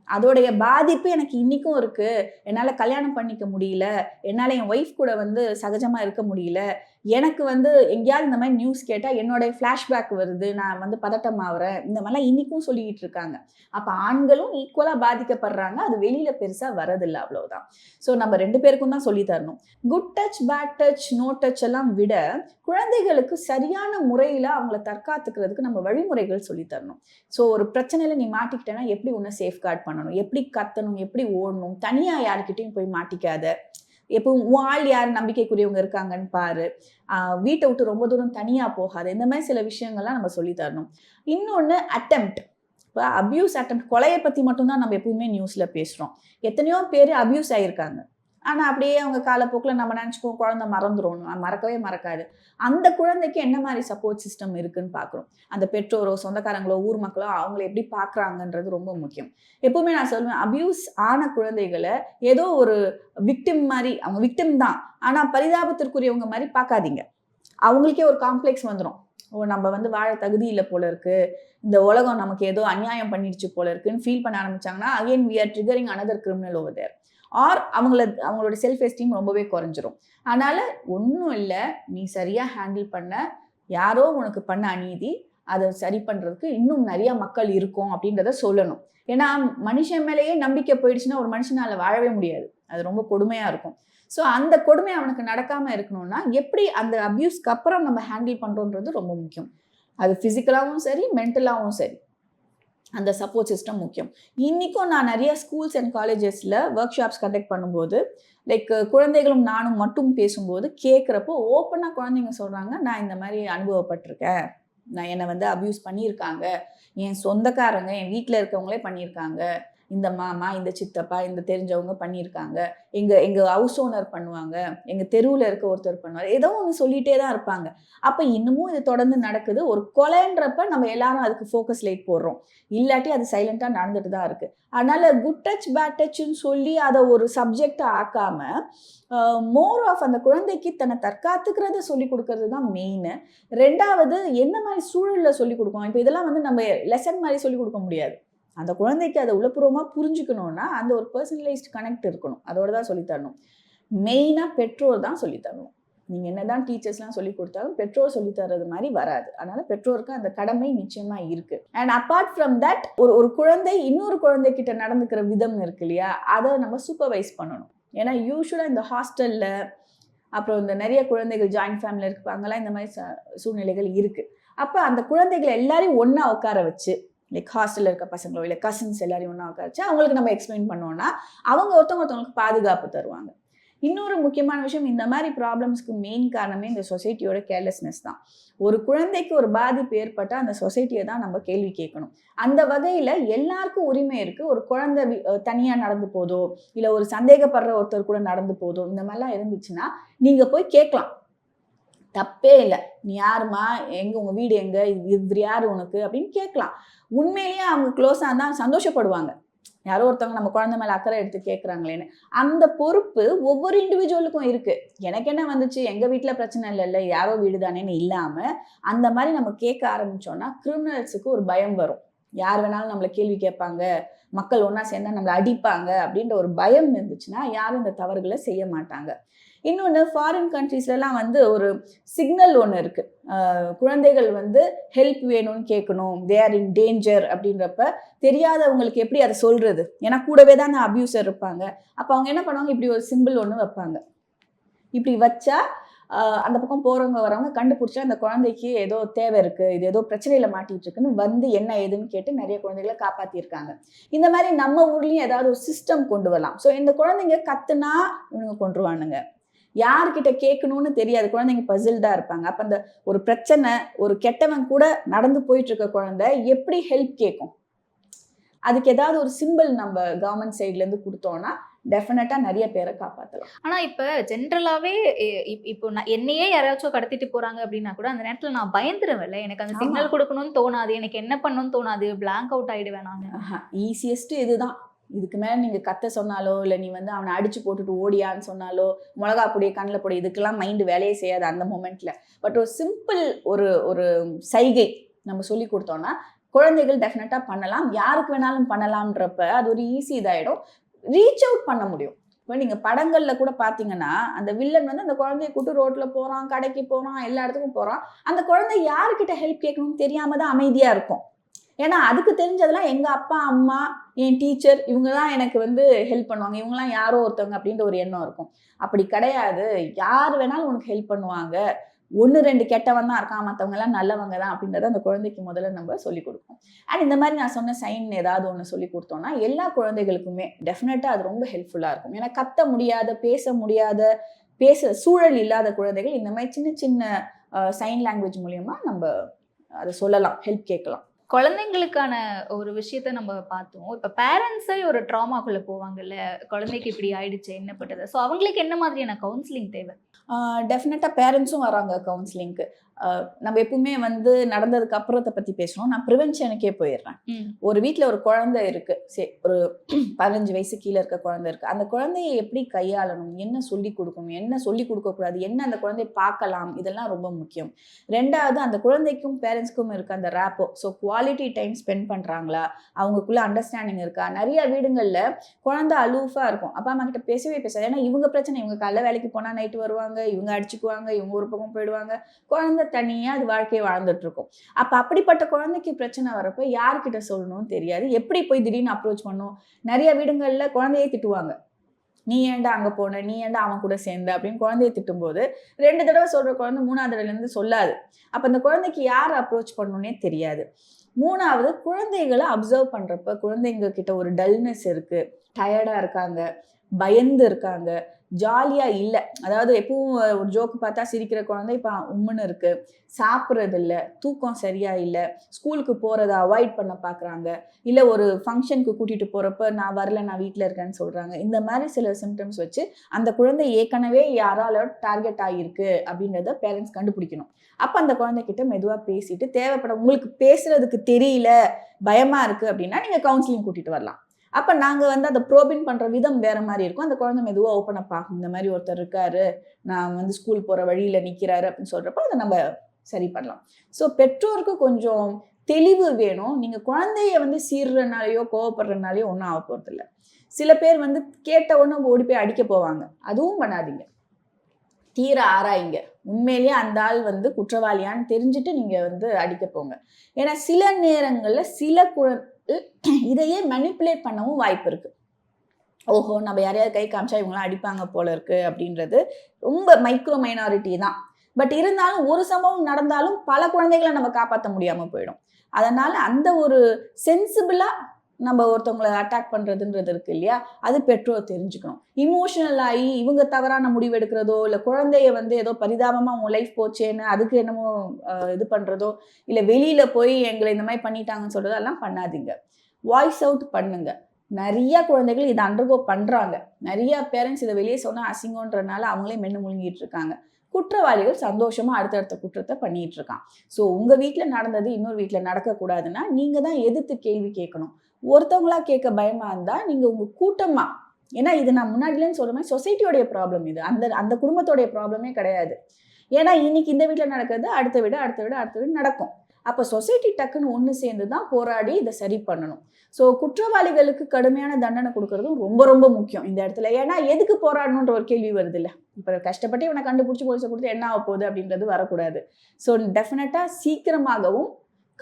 அதோடைய பாதிப்பு எனக்கு இன்றைக்கும் இருக்குது என்னால் கல்யாணம் பண்ணிக்க முடியல. என்னால் என் ஒய்ஃப் கூட வந்து சகஜமாக இருக்க முடியல. எனக்கு வந்து எங்கேயாவது இந்த மாதிரி நியூஸ் கேட்டால் என்னோட ஃப்ளாஷ்பேக் வருது நான் வந்து பதட்டம் ஆகிறேன் இந்த மாதிரிலாம் இன்றைக்கும் சொல்லிக்கிட்டு இருக்காங்க. அப்போ ஆண்களும் ஈக்குவலாக பாதிக்கப்படுறாங்க அது வெளியில் பெருசாக வரதில்லை அவ்வளோதான் ஸோ நம்ம ரெண்டு பேருக்கும் தான் சொல்லி தரணும். Good touch bad touch no touch எல்லாம் விட குழந்தைகளுக்கு சரியான முறையில் அவங்கள தற்காத்துக்கிறதுக்கு நம்ம வழிமுறைகள் சொல்லி தரணும். ஸோ ஒரு பிரச்சனையில் நீ மாட்டிக்கிட்டேன்னா எப்படி உன்னை சேஃப்கார்ட் பண்ணணும்? எப்படி கத்தணும்? எப்படி ஓடணும்? தனியாக யார்கிட்டையும் போய் மாட்டிக்காத. எப்பவும் வாழ் யார் நம்பிக்கைக்குரியவங்க இருக்காங்கன்னு பாரு. வீட்டை விட்டு ரொம்ப தூரம் தனியாக போகாது. இந்த மாதிரி சில விஷயங்கள்லாம் நம்ம சொல்லி தரணும். இன்னொன்று அட்டம்ப்ட் இப்போ அப்யூஸ் அட்டெம்ப்ட் கொலையை பற்றி மட்டும்தான் நம்ம எப்பவுமே நியூஸில் பேசுகிறோம் எத்தனையோ பேர் அப்யூஸ் ஆகியிருக்காங்க ஆனால் அப்படியே அவங்க காலப்போக்கில் நம்ம நினச்சிக்குவோம் குழந்தை மறந்துடும் மறக்கவே மறக்காது. அந்த குழந்தைக்கு என்ன மாதிரி சப்போர்ட் சிஸ்டம் இருக்குன்னு பார்க்குறோம் அந்த பெற்றோரோ சொந்தக்காரங்களோ ஊர் மக்களோ அவங்கள எப்படி பார்க்குறாங்கன்றது ரொம்ப முக்கியம். எப்பவுமே நான் சொல்லுவேன் அபியூஸ் ஆன குழந்தைகளை ஏதோ ஒரு விக்டிம் மாதிரி அவங்க விக்டிம் தான். ஆனால் பரிதாபத்திற்குரியவங்க மாதிரி பார்க்காதீங்க அவங்களுக்கே ஒரு காம்ப்ளெக்ஸ் வந்துடும் ஓ நம்ம வந்து வாழ தகுதி இல்லை போல இருக்கு. இந்த உலகம் நமக்கு ஏதோ அநியாயம் பண்ணிடுச்சு போல இருக்குன்னு ஃபீல் பண்ண ஆரம்பிச்சாங்கன்னா again we are triggering another criminal over there are அவங்கள அவங்களோட செல்ஃப் எஸ்டீம் ரொம்பவே குறைஞ்சிரும். அதனால ஒன்றும் இல்லை நீ சரியாக ஹேண்டில் பண்ண யாரோ உனக்கு பண்ண அநீதி அதை சரி பண்ணுறதுக்கு இன்னும் நிறைய மக்கள் இருக்கும் அப்படின்றத சொல்லணும். ஏன்னா மனுஷன் மேலேயே நம்பிக்கை போயிடுச்சுன்னா ஒரு மனுஷனால் வாழவே முடியாது. அது ரொம்ப கொடுமையாக இருக்கும். ஸோ அந்த கொடுமை அவனுக்கு நடக்காமல் இருக்கணும்னா எப்படி அந்த அப்யூஸ்க்கு அப்புறம் நம்ம ஹேண்டில் பண்ணுறோன்றது ரொம்ப முக்கியம். அது ஃபிசிக்கலாகவும் சரி மென்டலாகவும் சரி. அந்த சப்போர்ட் சிஸ்டம் முக்கியம். இன்றைக்கும் நான் நிறைய ஸ்கூல்ஸ் அண்ட் காலேஜஸில் ஒர்க் ஷாப்ஸ் கண்டக்ட் பண்ணும்போது லைக் குழந்தைகளும் நானும் மட்டும் பேசும்போது கேட்குறப்போ ஓப்பனாக குழந்தைங்க சொல்கிறாங்க நான் இந்த மாதிரி அனுபவப்பட்டிருக்கேன். நான் என்னை வந்து அப்யூஸ் பண்ணியிருக்காங்க. என் சொந்தக்காரங்க என் வீட்டில் இருக்கவங்களே பண்ணியிருக்காங்க. இந்த மாமா இந்த சித்தப்பா இந்த தெரிஞ்சவங்க பண்ணியிருக்காங்க. எங்கள் எங்கள் ஹவுஸ் ஓனர் பண்ணுவாங்க. எங்கள் தெருவில் இருக்க ஒருத்தர் பண்ணுவார். ஏதோ ஒன்று சொல்லிகிட்டே தான் இருப்பாங்க. அப்போ இன்னமும் இது தொடர்ந்து நடக்குது. ஒரு கொலைன்றப்ப நம்ம எல்லாரும் அதுக்கு ஃபோக்கஸ் லைட் போடுறோம். இல்லாட்டி அது சைலண்ட்டாக நடந்துட்டு தான் இருக்குது அதனால் குட் டச் பேட் டச்னு சொல்லி அதை ஒரு சப்ஜெக்டாக ஆக்காம மோர் ஆஃப் அந்த குழந்தைக்கு தன்னை தற்காத்துக்கிறத சொல்லி கொடுக்கறது தான் மெயின் ரெண்டாவது என்ன மாதிரி சூழலில் சொல்லி கொடுக்கணும்? இப்போ இதெல்லாம் வந்து நம்ம லெசன் மாதிரி சொல்லி கொடுக்க முடியாது. அந்த குழந்தைக்கு அதை உளப்பூர்வமாக புரிஞ்சுக்கணும்னா அந்த ஒரு பர்சனலைஸ்ட் கனெக்ட் இருக்கணும். அதோட தான் சொல்லித்தரணும் மெயினாக பெற்றோர் தான் சொல்லித்தரணும் நீங்கள் என்ன தான் டீச்சர்ஸ்லாம் சொல்லி கொடுத்தாலும் பெற்றோர் சொல்லி தர்றது மாதிரி வராது. அதனால பெற்றோருக்கு அந்த கடமை நிச்சயமா இருக்கு. அண்ட் அப்பார்ட் ஃப்ரம் தட் ஒரு ஒரு குழந்தை இன்னொரு குழந்தைகிட்ட நடந்துக்கிற விதம் இருக்கு இல்லையா? அதை நம்ம சூப்பர்வைஸ் பண்ணணும். ஏன்னா யூஸ்வலாக இந்த ஹாஸ்டலில் அப்புறம் இந்த நிறைய குழந்தைகள் ஜாயிண்ட் ஃபேமிலி இருப்பாங்கலாம் இந்த மாதிரி ச- சூழ்நிலைகள் இருக்குது அப்போ அந்த குழந்தைகளை எல்லாரையும் ஒன்றா உட்கார வச்சு லைக் ஹாஸ்டலில் இருக்க பசங்களோ இல்லை கசின்ஸ் எல்லாரையும் ஒன்றா உட்காச்சு அவங்களுக்கு நம்ம எக்ஸ்பிளைன் பண்ணோன்னா அவங்க ஒருத்தவங்க ஒருத்தவங்களுக்கு பாதுகாப்பு தருவாங்க. இன்னொரு முக்கியமான விஷயம் இந்த மாதிரி ப்ராப்ளம்ஸ்க்கு மெயின் காரணமே இந்த சொசைட்டியோட கேர்லெஸ்னஸ் தான். ஒரு குழந்தைக்கு ஒரு பாதிப்பு ஏற்பட்டால் அந்த சொசைட்டியை தான் நம்ம கேள்வி கேட்கணும். அந்த வகையில் எல்லாருக்கும் உரிமை இருக்குது ஒரு குழந்தை தனியாக நடந்து போதோ இல்லை ஒரு சந்தேகப்படுற ஒருத்தர் கூட நடந்து போதோ இந்த மாதிரிலாம் இருந்துச்சுன்னா நீங்கள் போய் கேட்கலாம். தப்பே இல்லை. நீ யாருமா எங்கே உங்கள் வீடு எங்கே? இவர் யார் உனக்கு? அப்படின்னு கேட்கலாம். உண்மையிலேயே அவங்க க்ளோஸாக இருந்தால் சந்தோஷப்படுவாங்க. யாரோ ஒருத்தவங்க நம்ம குழந்தை மேலே அக்கறை எடுத்து கேட்குறாங்களேன்னு அந்த பொறுப்பு ஒவ்வொரு இண்டிவிஜுவலுக்கும் இருக்குது எனக்கு என்ன வந்துச்சு? எங்கள் வீட்டில் பிரச்சனை இல்லை இல்லை. யாரோ வீடு தானேன்னு இல்லாமல் அந்த மாதிரி நம்ம கேட்க ஆரம்பித்தோன்னா கிரிமினல்ஸுக்கு ஒரு பயம் வரும். யார் வேணாலும் நம்மளை கேள்வி கேட்பாங்க. மக்கள் ஒன்றா சேர்ந்தா நம்மளை அடிப்பாங்க அப்படின்ற ஒரு பயம் இருந்துச்சுன்னா யாரும் இந்த தவறுகளை செய்ய மாட்டாங்க. இன்னொன்று ஃபாரின் கண்ட்ரீஸ்லலாம் வந்து ஒரு சிக்னல் ஒன்று இருக்குது குழந்தைகள் வந்து ஹெல்ப் வேணும்னு கேட்கணும் தே ஆர் இன் டேஞ்சர் அப்படின்றப்ப தெரியாதவங்களுக்கு எப்படி அதை சொல்கிறது ஏன்னா கூடவே தான் அப்யூசர் இருப்பாங்க. அப்போ அவங்க என்ன பண்ணுவாங்க? இப்படி ஒரு சிம்பிள் ஒன்று வைப்பாங்க. இப்படி வச்சா அந்த பக்கம் போகிறவங்க வரவங்க கண்டுபிடிச்சா அந்த குழந்தைக்கு ஏதோ தேவை இருக்குது இது ஏதோ பிரச்சனையில் மாட்டிட்டு இருக்குன்னு வந்து என்ன ஏதுன்னு கேட்டு நிறைய குழந்தைகளை காப்பாற்றியிருக்காங்க இந்த மாதிரி நம்ம ஊர்லேயும் ஏதாவது ஒரு சிஸ்டம் கொண்டு வரலாம். ஸோ இந்த குழந்தைங்க கத்துனா இவனுங்க கொண்டுருவானுங்க யார்கிட்ட கேட்கணும்னு தெரியாது. குழந்தைங்க பசில்டாக இருப்பாங்க. அப்போ அந்த ஒரு பிரச்சனை ஒரு கெட்டவன் கூட நடந்து போயிட்டு இருக்க குழந்தை எப்படி ஹெல்ப் கேட்கும் அதுக்கு ஏதாவது ஒரு சிம்பிள் நம்ம கவர்மெண்ட் சைட்லேருந்து கொடுத்தோம்னா டெஃபினட்டா நிறைய பேரை காப்பாற்றலாம் ஆனா இப்ப ஜென்ரலாவே இப்போ நான் என்னையே யாராச்சும் கடத்திட்டு போறாங்க அப்படின்னா கூட அந்த நேரத்துல நான் பயந்துருவேன்ல. எனக்கு அந்த. சிக்னல் கொடுக்கணும்னு தோணாது. எனக்கு என்ன பண்ணணும்னு தோணாது. blank அவுட் ஆயிடுவேன் நான். ஈஸியஸ்ட் இதுதான் இதுக்கு மேலே நீங்கள் கத்த சொன்னாலோ இல்லை நீ வந்து அவனை அடிச்சு போட்டுட்டு ஓடியான்னு சொன்னாலோ மிளகா பொடி கண்ணில் பொடி இதுக்கெல்லாம் மைண்டு வேலையே செய்யாது அந்த மூமெண்ட்டில் பட் ஒரு சிம்பிள் ஒரு ஒரு சைகை நம்ம சொல்லி கொடுத்தோன்னா குழந்தைகள் டெஃபினட்டாக பண்ணலாம். யாருக்கு வேணாலும் பண்ணலாம்ன்றப்ப அது ஒரு ஈஸி இதாயிடும். ரீச் அவுட் பண்ண முடியும். இப்போ நீங்கள் படங்களில் கூட பார்த்தீங்கன்னா அந்த வில்லன் வந்து அந்த குழந்தைய கூட்டு ரோட்டில் போகிறான் கடைக்கு போகிறான் எல்லா இடத்துக்கும் போகிறான் அந்த குழந்தை யாருக்கிட்ட ஹெல்ப் கேட்கணும்னு தெரியாமல் தான் அமைதியாக இருக்கும். ஏன்னா அதுக்கு தெரிஞ்சதெல்லாம் எங்க அப்பா அம்மா என் டீச்சர் இவங்க தான் எனக்கு வந்து ஹெல்ப் பண்ணுவாங்க. இவங்கெல்லாம் யாரோ ஒருத்தவங்க அப்படின்ற ஒரு எண்ணம் இருக்கும். அப்படி கிடையாது. யார் வேணாலும் உனக்கு ஹெல்ப் பண்ணுவாங்க. ஒன்று ரெண்டு கெட்டவன் தான் இருக்கான். மற்றவங்க எல்லாம் நல்லவங்க தான் அப்படின்றத அந்த குழந்தைக்கு முதல்ல நம்ம சொல்லிக் கொடுப்போம் அண்ட் இந்த மாதிரி நான் சொன்ன சைன் ஏதாவது ஒன்று சொல்லி கொடுத்தோம்னா எல்லா குழந்தைகளுக்குமே டெஃபினட்டாக அது ரொம்ப ஹெல்ப்ஃபுல்லாக இருக்கும். ஏன்னா கத்த முடியாத பேச முடியாத பேச சூழல் இல்லாத குழந்தைகள் இந்த மாதிரி சின்ன சின்ன சைன் லாங்குவேஜ் மூலியமா நம்ம அதை சொல்லலாம். ஹெல்ப் கேட்கலாம். குழந்தைங்களுக்கான ஒரு விஷயத்த நம்ம பார்த்தோம். இப்ப பேரண்ட்ஸே ஒரு ட்ராமாக்குள்ள போவாங்கல்ல? குழந்தைக்கு இப்படி ஆயிடுச்சு என்ன பட்டது ஸோ அவங்களுக்கு என்ன மாதிரியான கவுன்சிலிங் தேவை? டெஃபினட்டாக பேரண்ட்ஸும் வராங்க கவுன்சிலிங்க்கு நம்ம எப்பவுமே வந்து நடந்ததுக்கு அப்புறத்தை பற்றி பேசணும் நான் ப்ரிவென்ஷனுக்கே போயிடுறேன். ஒரு வீட்டில் ஒரு குழந்தை இருக்கு. சரி ஒரு பதினஞ்சு வயசு கீழே இருக்க குழந்தை இருக்கு. அந்த குழந்தையை எப்படி கையாளணும்? என்ன சொல்லி கொடுக்கணும்? என்ன சொல்லி கொடுக்கக்கூடாது என்ன அந்த குழந்தைய பார்க்கலாம்? இதெல்லாம் ரொம்ப முக்கியம். ரெண்டாவது அந்த குழந்தைக்கும் பேரண்ட்ஸ்க்கும் இருக்க அந்த rapport so quality time spend பண்ணுறாங்களா அவங்களுக்குள்ள அண்டர்ஸ்டாண்டிங் இருக்கா? நிறைய வீடுங்களில் குழந்தை அலூஃபாக இருக்கும். அப்பா அம்மா கிட்ட பேசவே பேசாது. ஏன்னா இவங்க பிரச்சனை. இவங்க காலைல வேலைக்கு போனால் நைட்டு வருவாங்க. இவங்க அடிச்சுக்குவாங்க. இவங்க ஒரு பக்கம் போயிடுவாங்க. குழந்தை தனியாக அது வாழ்க்கையை வாழ்ந்துட்டு இருக்கும் அப்போ அப்படிப்பட்ட குழந்தைக்கு பிரச்சனை வரப்போ யார்கிட்ட சொல்லணும்னு தெரியாது. எப்படி போய் திடீர்னு அப்ரோச் பண்ணும்? நிறைய வீடுங்களில் குழந்தையே திட்டுவாங்க. நீ ஏன்டா அங்கே போன? நீ ஏண்டா அவன் கூட சேர்ந்த? அப்படின்னு குழந்தைய திட்டும்போது ரெண்டு தடவை சொல்கிற குழந்தை மூணாவது தடவைலேருந்து சொல்லாது. அப்போ அந்த குழந்தைக்கு யார் அப்ரோச் பண்ணணுன்னே தெரியாது. மூணாவது குழந்தைகளை அப்சர்வ் பண்ணுறப்ப குழந்தைங்க கிட்ட ஒரு டல்னஸ் இருக்குது டயர்டாக இருக்காங்க. பயந்து இருக்காங்க. ஜாலியாக இல்லை. அதாவது எப்பவும் ஒரு ஜோக்கு பார்த்தா சிரிக்கிற குழந்தை இப்போ உம்முன்னு இருக்கு. சாப்பிட்றது இல்லை தூக்கம் சரியா இல்லை. ஸ்கூலுக்கு போகிறத அவாய்ட் பண்ண பார்க்குறாங்க இல்லை ஒரு ஃபங்க்ஷனுக்கு கூட்டிகிட்டு போகிறப்ப நான் வரல நான் வீட்டில் இருக்கேன்னு சொல்கிறாங்க இந்த மாதிரி சில சிம்டம்ஸ் வச்சு அந்த குழந்தை ஏற்கனவே யாரால டார்கெட் ஆகியிருக்கு அப்படின்றத பேரண்ட்ஸ் கண்டுபிடிக்கணும். அப்போ அந்த குழந்தைகிட்ட மெதுவாக பேசிட்டு தேவைப்பட உங்களுக்கு பேசுறதுக்கு தெரியல பயமாக இருக்குது அப்படின்னா நீங்கள் கவுன்சிலிங் கூட்டிகிட்டு வரலாம். அப்போ நாங்கள் வந்து அதை ப்ரோபின் பண்ணுற விதம் வேற மாதிரி இருக்கும். அந்த குழந்தை மெதுவாக ஓப்பன் அப் ஆகும். இந்த மாதிரி ஒருத்தர் இருக்காரு நான் வந்து ஸ்கூல் போகிற வழியில் நிற்கிறாரு அப்படின்னு சொல்கிறப்ப அதை நம்ம சரி பண்ணலாம். ஸோ பெற்றோருக்கு கொஞ்சம் தெளிவு வேணும். நீங்கள் குழந்தைய வந்து சீர்றனாலேயோ கோவப்படுறதுனாலையோ ஒன்றும் ஆக போகிறதில்ல சில பேர் வந்து கேட்ட உடனே ஓடி போய் அடிக்க போவாங்க. அதுவும் பண்ணாதீங்க. தீர ஆராய்ங்க. உண்மையிலேயே அந்த ஆள் வந்து குற்றவாளியான்னு தெரிஞ்சுட்டு நீங்கள் வந்து அடிக்க போங்க. ஏன்னா சில நேரங்களில் சில குழ இதையே மெனிப்புலேட் பண்ணவும் வாய்ப்பு இருக்கு. ஓஹோ நம்ம யாரையாவது கை காமிச்சா இவங்களாம் அடிப்பாங்க போல இருக்கு அப்படின்றது ரொம்ப மைக்ரோ மைனாரிட்டி தான். பட் இருந்தாலும் ஒரு சம்பவம் நடந்தாலும் பல குழந்தைகளை நம்ம காப்பாற்ற முடியாம போயிடும். அதனால அந்த ஒரு சென்சிபிளா நம்ம ஒருத்தவங்களை அட்டாக் பண்ணுறதுன்றது இருக்கு இல்லையா? அது பெற்றோர் தெரிஞ்சுக்கணும். இமோஷனல் ஆகி இவங்க தவறான முடிவு எடுக்கிறதோ இல்லை குழந்தைய வந்து ஏதோ பரிதாபமாக உன் லைஃப் போச்சேன்னு அதுக்கு என்னமோ இது பண்ணுறதோ இல்லை வெளியில் போய் எங்களை இந்த மாதிரி பண்ணிட்டாங்கன்னு சொல்றதோ எல்லாம் பண்ணாதீங்க. வாய்ஸ் அவுட் பண்ணுங்க. நிறைய குழந்தைகள் இதை அண்டர்கோ பண்ணுறாங்க நிறைய பேரண்ட்ஸ் இதை வெளியே சொன்னால் அசிங்கன்றனால அவங்களே மென்னு முழுங்கிட்டு இருக்காங்க. குற்றவாளிகள் சந்தோஷமாக அடுத்தடுத்த குற்றத்தை பண்ணிகிட்டு இருக்கான். ஸோ உங்கள் வீட்டில் நடந்தது இன்னொரு வீட்டில் நடக்கக்கூடாதுன்னா நீங்கள் தான் எதிர்த்து கேள்வி கேட்கணும். ஒருத்தவங்களா கேட்க பயமா இருந்தா நீங்க உங்க கூட்டமா ஏன்னா இது நான் முன்னாடிலேருந்து சொல்ற மாதிரி சொசைட்டியோடைய ப்ராப்ளம் இது. அந்த அந்த குடும்பத்தோடைய ப்ராப்ளமே கிடையாது. ஏன்னா இன்னைக்கு இந்த வீட்டில் நடக்கிறது அடுத்த விட அடுத்த விட அடுத்த விட நடக்கும். அப்போ சொசைட்டி டக்குன்னு ஒன்று சேர்ந்து தான் போராடி இதை சரி பண்ணணும். ஸோ குற்றவாளிகளுக்கு கடுமையான தண்டனை கொடுக்கறதும் ரொம்ப ரொம்ப முக்கியம் இந்த இடத்துல. ஏன்னா எதுக்கு போராடணுன்ற ஒரு கேள்வி வருது இல்லை. இப்போ கஷ்டப்பட்டு இவனை கண்டுபிடிச்சி போலீஸை கொடுத்து என்ன ஆக போகுது அப்படின்றது வரக்கூடாது. ஸோ டெஃபினட்டாக சீக்கிரமாகவும்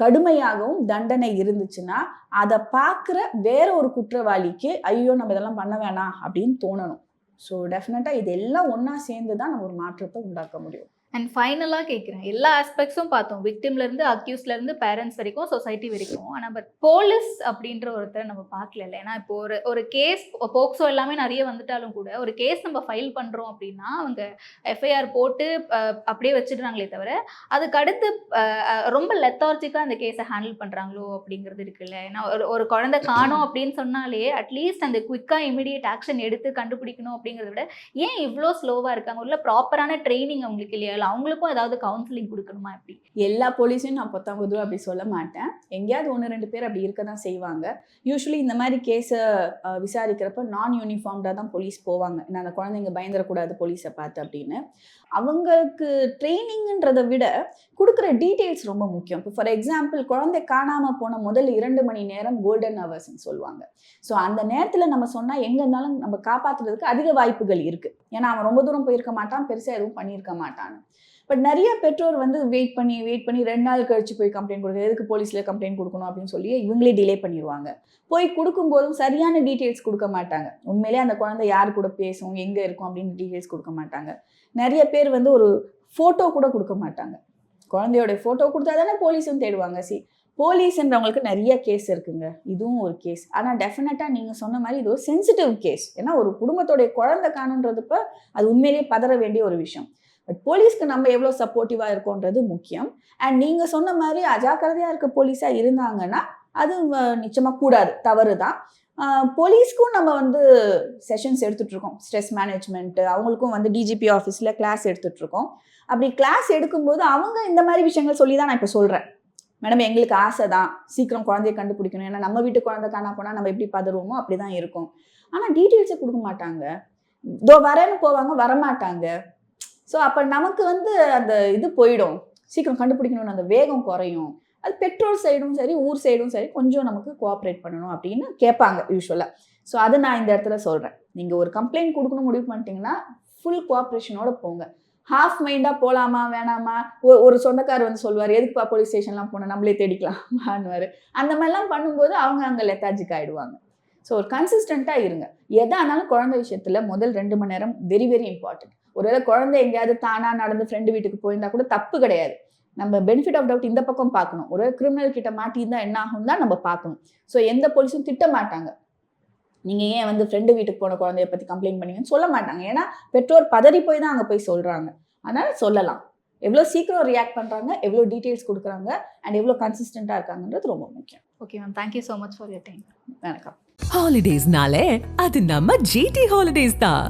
கடுமையாகவும் தண்டனை இருந்துச்சுன்னா அதை பார்க்குற வேற ஒரு குற்றவாளிக்கு ஐயோ நம்ம இதெல்லாம் பண்ண வேணாம் அப்படின்னு தோணணும். ஸோ டெஃபினட்டாக இதெல்லாம் ஒன்றா சேர்ந்து தான் நம்ம ஒரு மாற்றத்தை உண்டாக்க முடியும். அண்ட் ஃபைனலாக கேட்குறேன் எல்லா ஆஸ்பெக்ட்ஸும் பார்த்தோம். விக்டிம்லேருந்து அக்யூஸ்லேருந்து பேரண்ட்ஸ் வரைக்கும் சொசைட்டி வரைக்கும். ஆனால் பட் போலீஸ் அப்படின்ற ஒருத்தர் நம்ம பார்க்கல ஏன்னா இப்போ ஒரு ஒரு கேஸ் போக்ஸோ எல்லாமே நிறைய வந்துட்டாலும் கூட ஒரு கேஸ் நம்ம ஃபைல் பண்ணுறோம் அப்படின்னா அவங்க எஃப்ஐஆர் போட்டு அப்படியே வச்சிடுறாங்களே தவிர அதுக்கு அடுத்து ரொம்ப லெத்தார்ஜிக்காக அந்த கேஸை ஹேண்டில் பண்ணுறாங்களோ அப்படிங்கிறது இருக்குல்ல. ஏன்னா ஒரு ஒரு குழந்தை காணோம் அப்படின்னு சொன்னாலே அட்லீஸ்ட் அந்த குயிக்காக இமீடியட் ஆக்ஷன் எடுத்து கண்டுபிடிக்கணும் அப்படிங்கிறத விட ஏன் இவ்வளோ ஸ்லோவாக இருக்காங்க? உள்ள ப்ராப்பரான ட்ரைனிங் அவங்களுக்கு இல்லையா? இல்லை அவங்களுக்கும் ஏதாவது கவுன்சிலிங் கொடுக்கணுமா எப்படி? எல்லா போலீஸையும் நான் பொத்தாம்பது அப்படி சொல்ல மாட்டேன். எங்கேயாவது ஒன்று ரெண்டு பேர் அப்படி இருக்க தான் செய்வாங்க. யூஸ்வலி இந்த மாதிரி கேஸை விசாரிக்கிறப்ப நான் யூனிஃபார்ம்டாக தான் போலீஸ் போவாங்க. நான் அந்த குழந்தைங்க பயந்துடக்கூடாது போலீஸை பார்த்து அப்படின்னு. அவங்களுக்கு ட்ரைனிங்ன்றதை விட கொடுக்குற டீட்டெயில்ஸ் ரொம்ப முக்கியம். இப்போ ஃபார் எக்ஸாம்பிள் குழந்தை காணாமல் போன முதல் இரண்டு மணி நேரம் கோல்டன் ஹவர்ஸ்னு சொல்லுவாங்க. ஸோ அந்த நேரத்தில் நம்ம சொன்னால் எங்கே இருந்தாலும் நம்ம காப்பாற்றுறதுக்கு அதிக வாய்ப்புகள் இருக்குது ஏன்னா அவன் ரொம்ப தூரம் போயிருக்க மாட்டான் பெருசாக எதுவும் பண்ணியிருக்க மாட்டான். பட் நிறைய பெற்றோர் வந்து வெயிட் பண்ணி வெயிட் பண்ணி ரெண்டு நாள் கழிச்சு போய் கம்ப்ளைண்ட் கொடுக்குறது எதுக்கு போலீஸில் கம்ப்ளைண்ட் கொடுக்கணும் அப்படின்னு சொல்லி இவங்களே டிலே பண்ணிடுவாங்க போய் கொடுக்கும்போதும் சரியான டீட்டெயில்ஸ் கொடுக்க மாட்டாங்க. உண்மையிலே அந்த குழந்தை யார் கூட பேசும் எங்கே இருக்கும் அப்படின்னு டீட்டெயில்ஸ் கொடுக்க மாட்டாங்க. நிறைய பேர் வந்து ஒரு ஃபோட்டோ கூட கொடுக்க மாட்டாங்க. குழந்தையோட ஃபோட்டோ கொடுத்தா தானே போலீஸும் தேடுவாங்க. சி போலீஸ்ன்றவங்களுக்கு நிறைய கேஸ் இருக்குங்க. இதுவும் ஒரு கேஸ் ஆனால் டெஃபினட்டாக நீங்கள் சொன்ன மாதிரி இது ஒரு சென்சிட்டிவ் கேஸ் ஏன்னா ஒரு குடும்பத்தோடைய குழந்தை காணுன்றதுப்ப அது உண்மையிலேயே பதற வேண்டிய ஒரு விஷயம். பட் போலீஸ்க்கு நம்ம எவ்வளோ சப்போர்ட்டிவாக இருக்கோன்றது முக்கியம். அண்ட் நீங்கள் சொன்ன மாதிரி அஜாக்கிரதையாக இருக்க போலீஸாக இருந்தாங்கன்னா அது நிச்சயமாக கூடாது. தவறு தான் போலீஸ்க்கும் நம்ம வந்து செஷன்ஸ் எடுத்துட்டு இருக்கோம் ஸ்ட்ரெஸ் மேனேஜ்மெண்ட்டு அவங்களுக்கும் வந்து டிஜிபி ஆஃபீஸில் கிளாஸ் எடுத்துட்ருக்கோம் அப்படி கிளாஸ் எடுக்கும்போது அவங்க இந்த மாதிரி விஷயங்கள் சொல்லி தான் நான் இப்போ சொல்கிறேன் மேடம் எங்களுக்கு ஆசை தான் சீக்கிரம் குழந்தைய கண்டுபிடிக்கணும். ஏன்னா நம்ம வீட்டு குழந்தை காணா போனால் நம்ம எப்படி பதறுவோமோ அப்படி தான் இருக்கும் ஆனால் டீட்டெயில்ஸை கொடுக்க மாட்டாங்க. இதோ வரேன்னு போவாங்க வரமாட்டாங்க. ஸோ அப்போ நமக்கு வந்து அந்த இது போயிடும். சீக்கிரம் கண்டுபிடிக்கணும்னு அந்த வேகம் குறையும். அது பெட்ரோல் சைடும் சரி ஊர் சைடும் சரி கொஞ்சம் நமக்கு கோஆப்ரேட் பண்ணணும் அப்படின்னு கேட்பாங்க யூஸ்வலாக ஸோ அதை நான் இந்த இடத்துல சொல்கிறேன் நீங்கள் ஒரு கம்ப்ளைண்ட் கொடுக்கணும் முடிவு பண்ணிட்டீங்கன்னா ஃபுல் கோஆப்ரேஷனோட போங்க. ஹாஃப் மைண்டாக போகலாமா வேணாமா? ஒரு சொந்தக்கார் வந்து சொல்லுவார் எதுக்குப்பா போலீஸ் ஸ்டேஷன்லாம் போனால் நம்மளே தேடிக்கலாமான்னுவார். அந்த மாதிரிலாம் பண்ணும்போது அவங்க அங்கே லெத்தாஜிக் ஆகிடுவாங்க ஸோ ஒரு கன்சிஸ்டண்ட்டாக இருங்க. எதா ஆனாலும் குழந்தை விஷயத்தில் முதல் ரெண்டு மணி நேரம் வெரி வெரி இம்பார்ட்டன்ட் ஒருவேளை குழந்தை எங்கேயாவது தானாக நடந்து ஃப்ரெண்டு வீட்டுக்கு போயிருந்தா கூட தப்பு கிடையாது. நம்ம பெனிஃபிட் ஆஃப் டவுட் இந்த பக்கம் பார்க்கணும். ஒரு கிரிமினல் கிட்ட மாட்டியிருந்தா என்ன ஆகும் தான் நம்ம பார்க்கணும். ஸோ எந்த போலீஸும் திட்ட மாட்டாங்க. நீங்கள் ஏன் வந்து ஃப்ரெண்டு வீட்டுக்கு போன குழந்தைய பற்றி கம்ப்ளைண்ட் பண்ணீங்கன்னு சொல்ல மாட்டாங்க. ஏன்னா பெற்றோர் பதறி போய் தான் அங்கே போய் சொல்கிறாங்க அதனால சொல்லலாம். எவ்வளோ சீக்கிரம் ரியாக்ட் பண்ணுறாங்க எவ்வளோ டீட்டெயில்ஸ் கொடுக்குறாங்க அண்ட் எவ்வளோ கன்சிஸ்டண்ட்டாக இருக்காங்கன்றது ரொம்ப முக்கியம். Okay ma'am thank you so much for your time வணக்கம். ஹாலிடேஸ்னாலே அது நம்ம ஜிடி ஹாலிடேஸ் தான்.